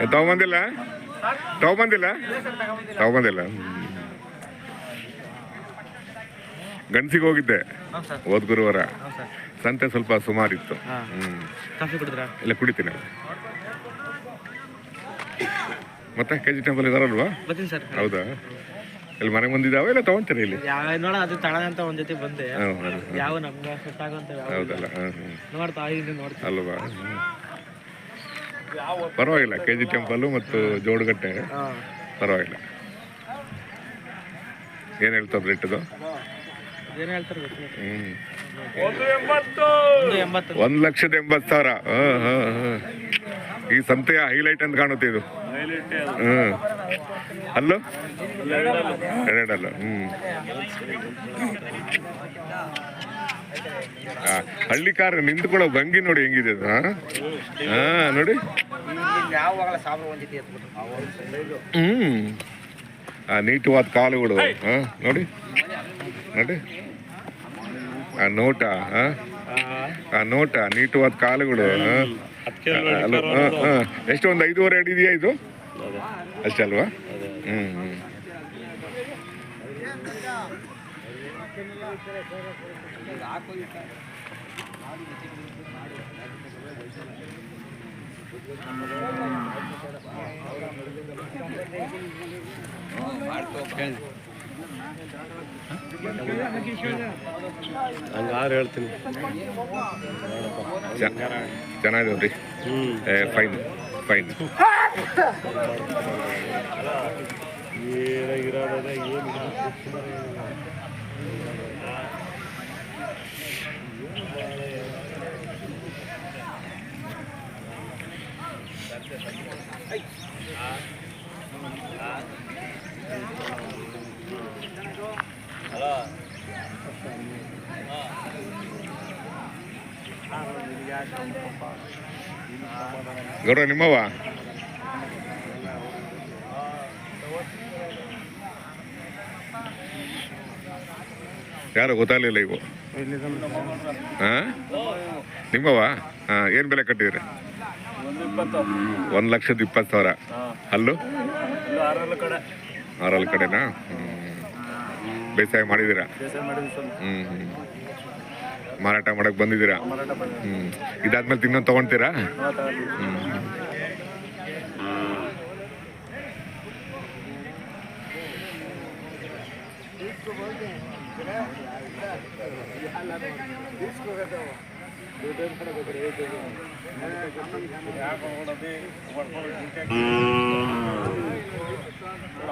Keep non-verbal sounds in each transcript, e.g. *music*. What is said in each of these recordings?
ಏ, ಬಂದಿಲ್ಲ ತಾವು ಬಂದಿಲ್ಲ ಗಣಸಿಗೆ ಹೋಗಿದ್ದೆ ಗಂಡಸಿಗೆ ಹೋಗಿದ್ದೆ. ಹೋದ್ ಗುರುವಾರ. ಸಂತೆ ಸ್ವಲ್ಪ ಸುಮಾರಿತ್ತು. ಇಲ್ಲ ಕುಡಿತೀನಿ. ಮತ್ತೆ ಕೆ ಜಿ ಟೆಂಪಲ್ ಇದಾರಲ್ವಾ ಹೌದಾ? ಇಲ್ಲಿ ಮನೆಗೆ ಬಂದಿದ್ದಾವೆ ಇಲ್ಲ ತಗೊಂತೀರಿ ಇಲ್ಲಿ? ನೋಡ ಅದು ತಳ ಅಂತ ಒಂದ್ ಜೊತೆ ಬಂದೆ. ಯಾವ ನಮ್ಗೆ ಸೆಟ್ ಆಗೋಂತ ಹೌದಲ್ಲ? ನೋಡ್ತಾ ಇದೀನಿ ನೋಡ್ತಾ ಅಲ್ವಾ. ಪರವಾಗಿಲ್ಲ ಕೆ ಜಿ ಟೆಂಪಲ್ಲು ಮತ್ತು ಜೋಡುಗಟ್ಟೆ. ಪರವಾಗಿಲ್ಲ. ಏನು ಹೇಳ್ತಾರೆ ರೇಟದು ಒಂದು ಲಕ್ಷದ ಎಂಬತ್ತು ಸಾವಿರ. ಈ ಸಂತೆಯ ಹೈಲೈಟ್ ಅಂತ ಕಾಣುತ್ತೆ ಇದು. ಹ್ಞೂ ಅಲ್ಲೋ? ಎರಡಲ್ಲ. ಹ್ಞೂ ಹಳ್ಳಿ ಕಾರ್ ನಿಂತ್ಕೊಳ್ಳೋ ಭಂಗಿ ನೋಡಿ ಹೆಂಗಿದೆ ನೋಡಿ. ಹ್ಮ್. ಆ, ನೀಟವಾದ ಕಾಲುಗಳು ಹಾಂ ನೋಡಿ. ನೋಡಿ. ಆ, ನೋಟ ಆ. ನೋಟ, ನೀಟವಾದ ಕಾಲುಗಳು ಎಷ್ಟು ಒಂದು ಐದೂವರೆ ಅಡಿ ಇದೆಯಾ ಇದು? ಅಷ್ಟೇ ಅಲ್ವಾ? ಹ್ಞೂ ಹಂಗಾರು ಹೇಳ್ತೀನಿ ಚೆನ್ನಾಗಿದ್ರಿ. ಏ ಫೈನ್ ಫೈನ್ ಏನಾಗಿರೋದ ಏನು ಗೌರವ ನಿಮ್ಮವ ಯಾರು ಗೊತ್ತಾಗಲಿಲ್ಲ ಇವು. ಹಾಂ ನಿಮ್ಮವ ಹಾಂ ಏನು ಬೆಲೆ ಕಟ್ಟಿದ್ರಿ? ಒಂದು ಲಕ್ಷದ ಇಪ್ಪತ್ತು ಸಾವಿರ. ಅಲ್ಲು? ಆರಲ್ ಕಡೆನಾ? ಹ್ಮ್. ಬೇಸಾಯ ಮಾಡಿದ್ದೀರಾ? ಹ್ಞೂ ಹ್ಞೂ ಮಾರಾಟ ಮಾಡಕ್ಕೆ ಬಂದಿದ್ದೀರಾ? ಹ್ಮ್. ಹ್ಞೂ ಇದಾದ್ಮೇಲೆ ತಿನ್ನೋದು ತೊಗೊಳ್ತೀರಾ ಮಾತಾಡಿ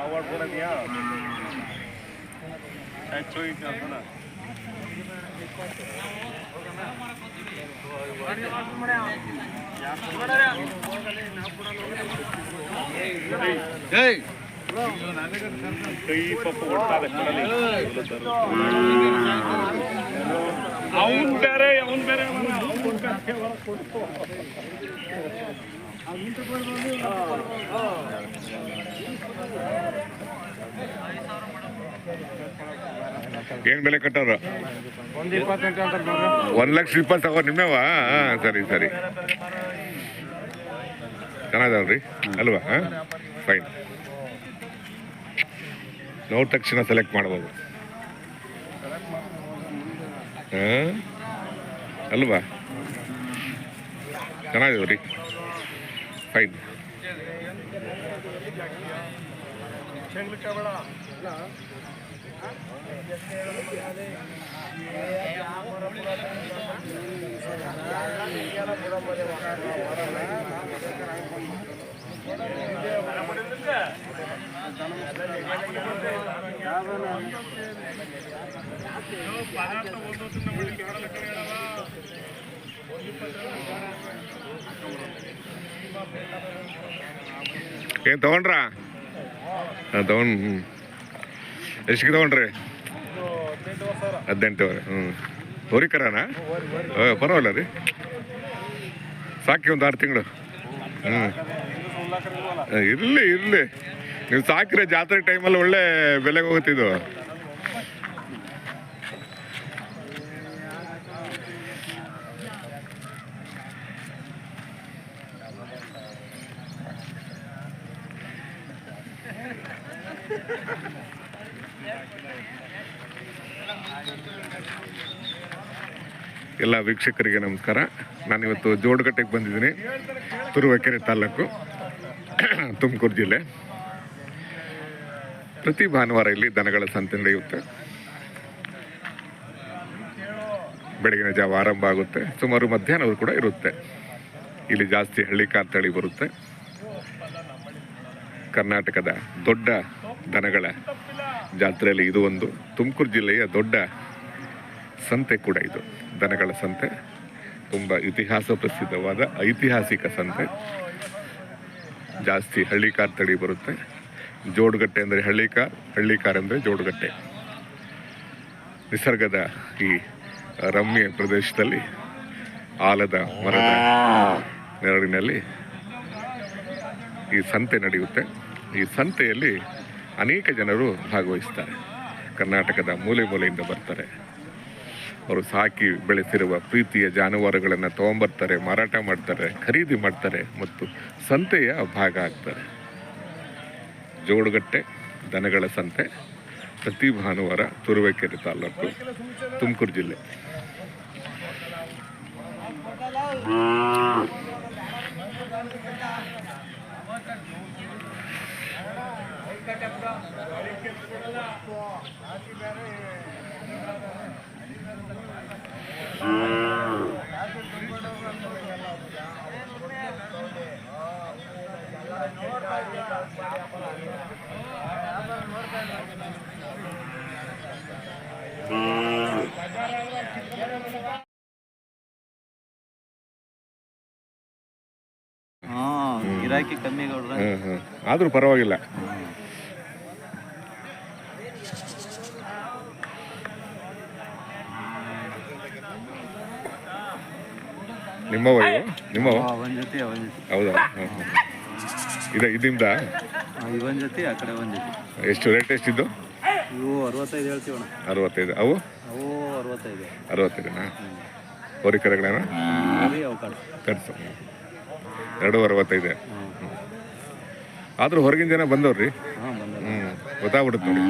అవార్డు కూడా దియా చూయించు అసలు Hey! ಕೈ ಪಪ್ಪ ಕೊಡ್ತಾರೆ ಅವನ್ ಬೇರೆ ಅವನ್ ಬೇರೆ. ಏನು ಬೆಲೆ ಕಟ್ಟವ್ರ ಒಂದ್ ಲಕ್ಷ ಇಪ್ಪತ್ತು ತಗೋ ನಿಮ್ಮೆವಾ ಹಾಂ ಸರಿ ಸರಿ. ಚೆನ್ನಾಗಿದಾವ್ರಿ ಅಲ್ವಾ? ಹಾಂ? ಫೈನ್ ನೋಡಿದ ತಕ್ಷಣ ಸೆಲೆಕ್ಟ್ ಮಾಡ್ಬೋದು. ಹಾಂ? ಅಲ್ವಾ? ಚೆನ್ನಾಗಿದಾವ್ರಿ ಫೈನ್ ಏನು ತಗೊಂಡ್ರಾ? ಹಾಂ, ತಗೊಂಡು ಹ್ಞೂ ಎಷ್ಟಿಗೆ ತಗೊಂಡ್ರಿ? ಹದಿನೆಂಟುವರೆ ಹ್ಞೂ ಪರವಾಗಿಲ್ಲ ರೀ. ಸಾಕಿ ಒಂದು ಆರು ತಿಂಗಳು. ಹ್ಞೂ ಇರ್ಲಿ ಇರ್ಲಿ. ನೀವು ಸಾಕ್ರೆ ಜಾತ್ರೆ ಟೈಮ್ ಅಲ್ಲಿ ಒಳ್ಳೆ ಬೆಲೆಗೆ ಹೋಗುತ್ತಿದ್ದು ಎಲ್ಲ ವೀಕ್ಷಕರಿಗೆ ನಮಸ್ಕಾರ. ನಾನಿವತ್ತು ಜೋಡುಗಟ್ಟೆಗೆ ಬಂದಿದ್ದೀನಿ. ತುರುವಕೆರೆ ತಾಲೂಕು. *clears throat* ತುಮಕೂರು ಜಿಲ್ಲೆ. ಪ್ರತಿ ಭಾನುವಾರ ಇಲ್ಲಿ ದನಗಳ ಸಂತೆ ನಡೆಯುತ್ತೆ. ಬೆಳಗಿನ ಜಾವ ಆರಂಭ ಆಗುತ್ತೆ. ಸುಮಾರು ಮಧ್ಯಾಹ್ನವೂ ಕೂಡ ಇರುತ್ತೆ. ಇಲ್ಲಿ ಜಾಸ್ತಿ ಹಳ್ಳಿಕಾರ್ ತಳಿ ಬರುತ್ತೆ. ಕರ್ನಾಟಕದ ದೊಡ್ಡ ದನಗಳ ಜಾತ್ರೆಯಲ್ಲಿ ಇದು ಒಂದು. ತುಮಕೂರು ಜಿಲ್ಲೆಯ ದೊಡ್ಡ ಸಂತೆ ಕೂಡ ಇದು. ದನಗಳ ಸಂತೆ. ತುಂಬ ಇತಿಹಾಸ ಪ್ರಸಿದ್ಧವಾದ ಐತಿಹಾಸಿಕ ಸಂತೆ. ಜಾಸ್ತಿ ಹಳ್ಳಿ ಕಾರ್ ತಳಿ ಬರುತ್ತೆ. ಜೋಡುಗಟ್ಟೆ ಅಂದರೆ ಹಳ್ಳಿ ಕಾರ್ ಹಳ್ಳಿ ಕಾರ್ ಅಂದರೆ ಜೋಡುಗಟ್ಟೆ. ನಿಸರ್ಗದ ಈ ರಮ್ಯ ಪ್ರದೇಶದಲ್ಲಿ ಆಲದ ಮರದ ನೆರಳಿನಲ್ಲಿ ಈ ಸಂತೆ ನಡೆಯುತ್ತೆ. ಈ ಸಂತೆಯಲ್ಲಿ ಅನೇಕ ಜನರು ಭಾಗವಹಿಸ್ತಾರೆ. ಕರ್ನಾಟಕದ ಮೂಲೆ ಮೂಲೆಯಿಂದ ಬರ್ತಾರೆ. ಅವರು ಸಾಕಿ ಬೆಳೆಸಿರುವ ಪ್ರೀತಿಯ ಜಾನುವಾರುಗಳನ್ನು ತೊಗೊಂಬರ್ತಾರೆ, ಮಾರಾಟ ಮಾಡ್ತಾರೆ, ಖರೀದಿ ಮಾಡ್ತಾರೆ ಮತ್ತು ಸಂತೆಯ ಭಾಗ ಆಗ್ತಾರೆ. ಜೋಡುಗಟ್ಟೆ, ದನಗಳ ಸಂತೆ, ಪ್ರತಿ ಭಾನುವಾರ ತುರುವೇಕೆರೆ ತಾಲೂಕು ತುಮಕೂರು ಜಿಲ್ಲೆ. ಗಿರಾಕಿ ಕಮ್ಮಿ ಗೌಡ್ರ ಹ್ಮ್. ಹ್ಮ್. ಆದರೂ ಪರವಾಗಿಲ್ಲ. ನಿಮ್ಮವ ಇವು ನಿಮ್ಮವ ಒಂದ್ ಜೊತೆ ಒಂದ್ ಜೊತೆ. ಹೌದಾ? ಹ್ಮ್, ಹ್ಮ್. ಇದೆ ಇದರಿಂದ ಇವನ್ ಜೊತೆ ಆ ಕಡೆ ಒಂದ್ ಜೊತೆ. ಎಷ್ಟು ರೇಟ್ ಎಷ್ಟಿದ್ದು? ಇವು ಅರವತ್ತೈದು ಹೇಳ್ತೀವಣ್ಣ. ಅರವತ್ತೈದು. ಅವು? ಅವು ಅರವತ್ತೈದು. ಅರವತ್ತೈದನಾ? ಹೋರಿಕರೆಗಳೇನ ಸರಿ ಅವು ಕಡೆ. ಕಟ್ಸು ಎರಡು ಅರವತ್ತೈದು. ಆದ್ರೂ ಆದರೂ ಹೊರಗಿನ ಜನ ಬಂದವ್ರಿ? ಹಾ ಬಂದ ಹ್ಞೂ ಗೊತ್ತಾಗ್ಬಿಡುತ್ತೆ ನೋಡಿ.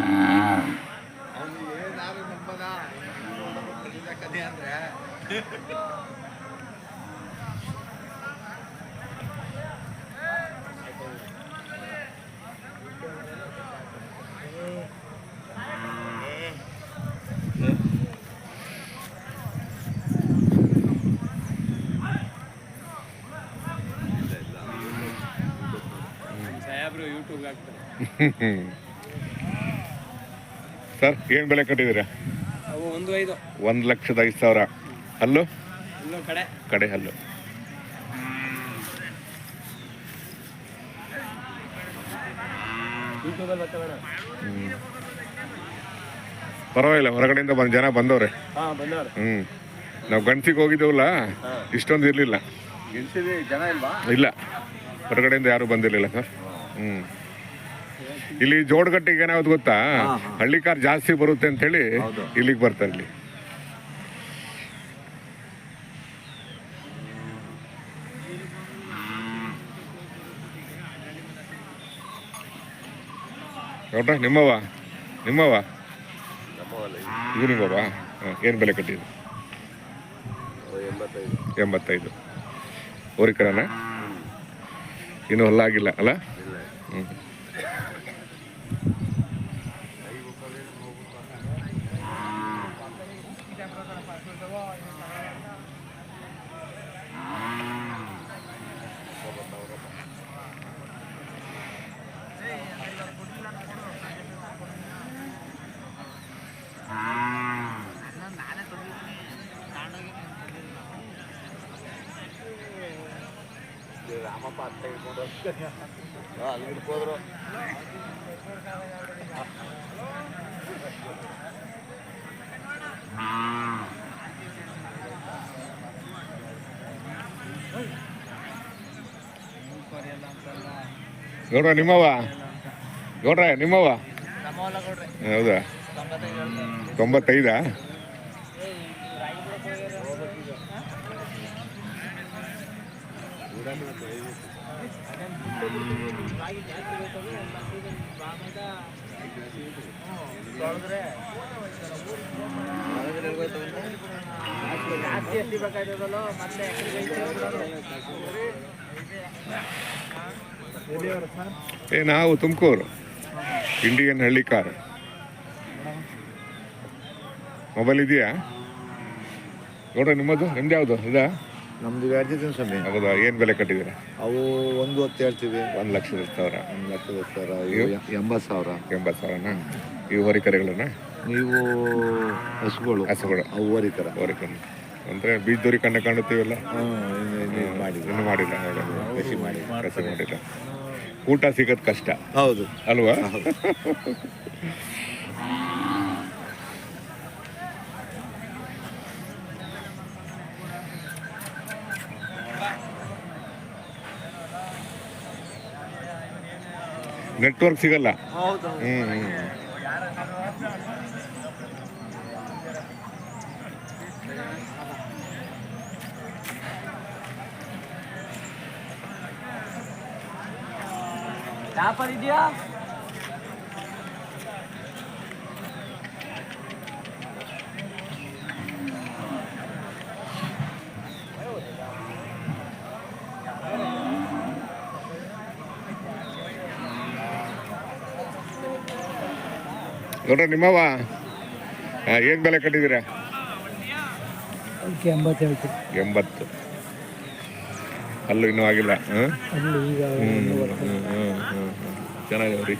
*laughs* ಸರ್ ಏನು ಬೆಲೆ ಕಟ್ಟಿದ್ದೀರಾ? ಅವು ಒಂದು ಐದು. ಒಂದು ಲಕ್ಷದ ಐದು ಸಾವಿರ. ಹಲ್ಲು? ಕಡೆ. ಕಡೆ ಹಲ್ಲು. ಯೂಟ್ಯೂಬಲ್ಲಿ ಪರವಾಗಿಲ್ಲ ಹೊರಗಡೆಯಿಂದ ಬಂದು ಜನ ಬಂದವ್ರೆ. ಹಾ ಬಂದವ್ರು. ಹ್ಞೂ ನಾವು ಗಂಡಸಿಗೆ ಹೋಗಿದ್ದೇವಲ್ಲ ಇಷ್ಟೊಂದು ಇರಲಿಲ್ಲ. ಗೆಲ್ಸಿವಿ ಜನ ಇಲ್ವಾ? ಇಲ್ಲ. ಹೊರಗಡೆಯಿಂದ ಯಾರು ಬಂದಿರಲಿಲ್ಲ ಸರ್. ಹ್ಞೂ ಇಲ್ಲಿ ಜೋಡಗಟ್ಟಿಗೆ ಏನಾಗುತ್ತೆ ಗೊತ್ತಾ? ಹಳ್ಳಿ ಕಾರ್ ಜಾಸ್ತಿ ಬರುತ್ತೆ ಅಂತ ಹೇಳಿ ಇಲ್ಲಿಗೆ ಬರ್ತಾರೆ ಇಲ್ಲಿ. ನೋಡ್ರ ನಿಮ್ಮವ ನಿಮ್ಮವ ಇದು ನಿಮ್ಮವ ಏನು ಬೆಲೆ ಕಟ್ಟಿದ್ರು ಎಂಬತ್ತೈದು. ಓರಿಕರನ ಇನ್ನೂ ಹೊಲ್ಲಾಗಿಲ್ಲ ಅಲ್ಲ? ಹ್ಮ್. ಹೋದ್ರು ಗೌಡ್ರ ನಿಮ್ಮವ ಗೌಡ್ರ ನಿಮ್ಮವ ಹೌದಾ ತೊಂಬತ್ತೈದಾ ಏ ನಾವು ತುಮಕೂರು. ಇಂಡಿಯನ್ ಹಳ್ಳಿ ಕಾರ್. ಮೊಬೈಲ್ ಇದೆಯಾ? ನೋಡ್ರಿ ನಿಮ್ಮದು? ನಿಮ್ದು ಯಾವುದು? ಇದಾ? ನಮ್ದು ವ್ಯಾಜ್ಯದ ಸಮಯ ಹೌದಾ ಏನು ಬೆಲೆ ಕಟ್ಟಿದ್ದೀರಾ? ಅವು ಒಂದು ಹೊತ್ತು ಹೇಳ್ತೀವಿ. ಒಂದು ಲಕ್ಷದ ಸಾವಿರ. ಒಂದು ಲಕ್ಷದ ಸಾವಿರ ಎಂಬತ್ತು ಸಾವಿರ. ಎಂಬತ್ತು ಸಾವಿರನ? ಇವು ಹೊರಿಕರೆಗಳನ್ನ ನೀವು ಹಸುಗಳು. ಹಸುಗಳು. ಅವು ಹೊರಿಕರ ಹೊರಿಕರ ಅಂದ್ರೆ ಬೀಜ ದೂರಿ ಕಣ್ಣು ಕಾಣುತ್ತೀವಲ್ಲ? ಹಾಂ ಮಾಡಿ ಇನ್ನೂ ಮಾಡಿಲ್ಲ. ಕಸಿ ಮಾಡಿ ಕಸಿ ಮಾಡಿಲ್ಲ. ಊಟ ಸಿಗೋದು ಕಷ್ಟ. ಹೌದು. ಅಲ್ವಾ? *laughs* ನೆಟ್ವರ್ಕ್ ಸಿಗಲ್ಲ. ಹ್ಮ್ ಹ್ಮ್. ಇದೆಯಾ? ನೋಡ್ರಿ ನಿಮ್ಮವ ಏನ್ ಬೆಲೆ ಕಟ್ಟಿದ್ದೀರಾ? ಎಂಬತ್ತು ಎಂಬತ್ತು. ಅಲ್ಲೂ ಇನ್ನೂ ಆಗಿಲ್ಲ ಹ್ಮ್? ಹ್ಮ್ ಹ್ಮ್ ಹ್ಮ್, ಹ್ಮ್, ಹ್ಮ್,